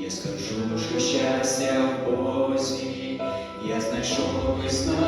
Я скажу, що щастя в Бозі, я знайшов весна.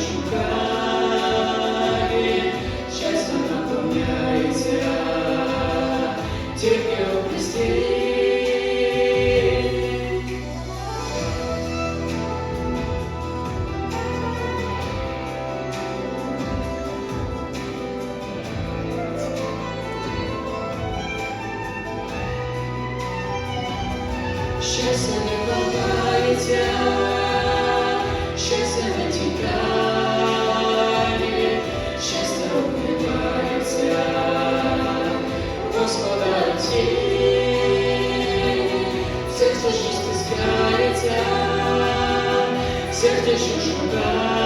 шукає, щастя наповняється, тільки у Христі. Щастя. Seja te lugar.